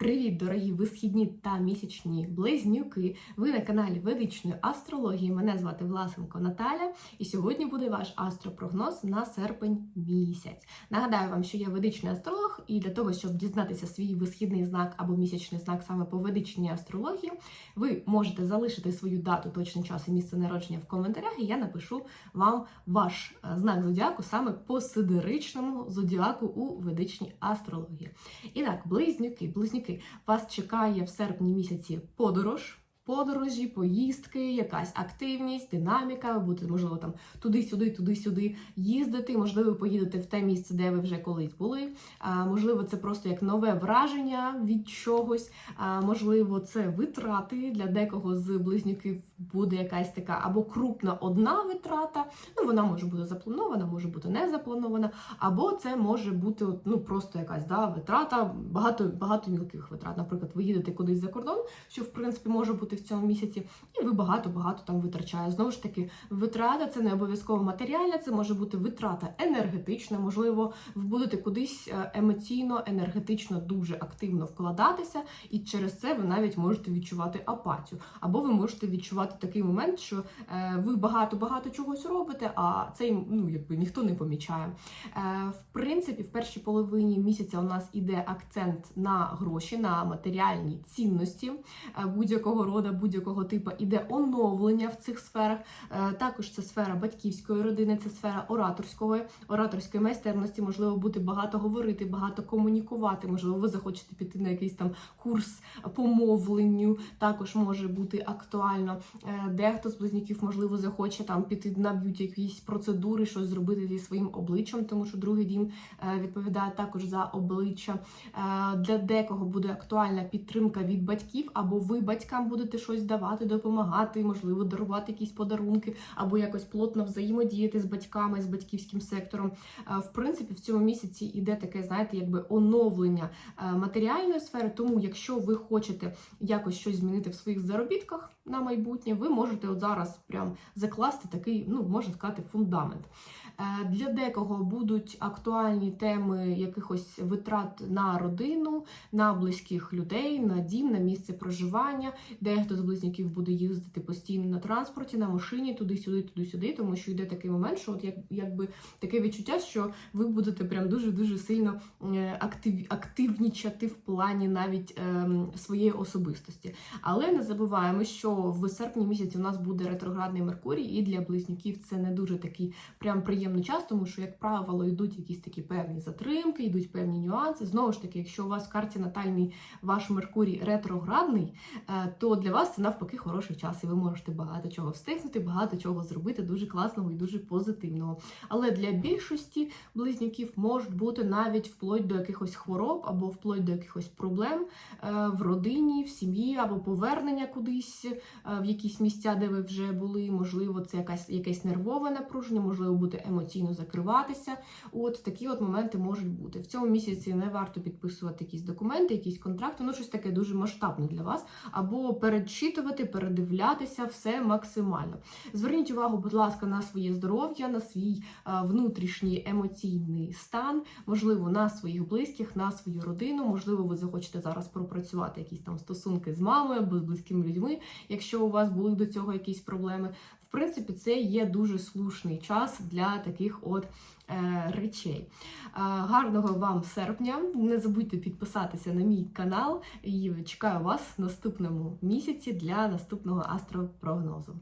Привіт, дорогі висхідні та місячні близнюки! Ви на каналі Ведичної астрології. Мене звати Власенко Наталя, і сьогодні буде ваш астропрогноз на серпень місяць. Нагадаю вам, що я ведичний астролог, і для того, щоб дізнатися свій висхідний знак або місячний знак саме по ведичній астрології, ви можете залишити свою дату, точний час і місце народження в коментарях, і я напишу вам ваш е, знак зодіаку саме по сидеричному зодіаку у ведичній астрології. І так, близнюки, близнюки, вас чекає в серпні місяці подорож. Подорожі, поїздки, якась активність, динаміка. Будете, можливо, там туди-сюди, туди-сюди їздити. Можливо, ви поїдете в те місце, де ви вже колись були. А, можливо, це просто як нове враження від чогось. А, можливо, це витрати для декого з близнюків буде якась така або крупна одна витрата. Ну, вона може бути запланована, може бути не запланована, або це може бути ну просто якась да, витрата, багато багато мілких витрат. Наприклад, ви їдете кудись за кордон, що в принципі може бути в цьому місяці, і ви багато-багато там витрачає. Знову ж таки, витрата це не обов'язково матеріальна, це може бути витрата енергетична. Можливо, ви будете кудись е, емоційно, енергетично дуже активно вкладатися, і через це ви навіть можете відчувати апатію. Або ви можете відчувати такий момент, що е, ви багато-багато чогось робите, а цей ну якби ніхто не помічає. Е, в принципі, в першій половині місяця у нас іде акцент на гроші, на матеріальні цінності будь-якого роду, будь-якого типу іде оновлення в цих сферах. Е, Також це сфера батьківської родини, це сфера ораторської, ораторської майстерності. Можливо, бути багато говорити, багато комунікувати. Можливо, ви захочете піти на якийсь там курс по мовленню. Також може бути актуально. Е, Дехто з близнюків, можливо, захоче там піти на б'ють якісь процедури, щось зробити зі своїм обличчям, тому що другий дім е, відповідає також за обличчя. Для декого буде актуальна підтримка від батьків, або ви батькам будете щось давати, допомагати, можливо, дарувати якісь подарунки, або якось плотно взаємодіяти з батьками, з батьківським сектором. Е, В принципі, в цьому місяці іде таке, знаєте, якби оновлення е, матеріальної сфери. Тому, якщо ви хочете якось щось змінити в своїх заробітках на майбутнє, ви можете от зараз прям закласти такий, ну можна сказати, фундамент. Е, Для декого будуть актуальні теми якихось витрат на родину, на близьких людей, на дім, на місце проживання. Дехто з близнюків буде їздити постійно на транспорті, на машині, туди-сюди, туди-сюди, тому що йде такий момент, що от як, якби таке відчуття, що ви будете прям дуже-дуже сильно е, актив, активнічати в плані навіть ем, своєї особистості. Але не забуваємо, що в серпні місяці у нас буде ретроградний Меркурій, і для близнюків це не дуже такий прям приємний час, тому що, як правило, йдуть якісь такі певні затримки, йдуть певні нюанси. Знову ж таки, якщо у вас в карті натальний ваш Меркурій ретроградний, е, то для вас це навпаки хороший час, і ви можете багато чого встигнути, багато чого зробити дуже класного і дуже позитивного. Але для більшості близнюків можуть бути навіть вплоть до якихось хвороб або вплоть до якихось проблем е, в родині, в сім'ї, або повернення кудись в якісь місця, де ви вже були. Можливо, це якась якесь нервове напруження, можливо, бути емоційно закриватися. От такі от моменти можуть бути. В цьому місяці не варто підписувати якісь документи, якісь контракти, ну щось таке дуже масштабне для вас, або перечитувати, передивлятися все максимально. Зверніть увагу, будь ласка, на своє здоров'я, на свій внутрішній емоційний стан, можливо, на своїх близьких, на свою родину. Можливо, ви захочете зараз пропрацювати якісь там стосунки з мамою або з близькими людьми, якщо у вас були до цього якісь проблеми. В принципі, це є дуже слушний час для таких от е, речей. Е, гарного вам серпня! Не забудьте підписатися на мій канал і чекаю вас в наступному місяці для наступного астропрогнозу.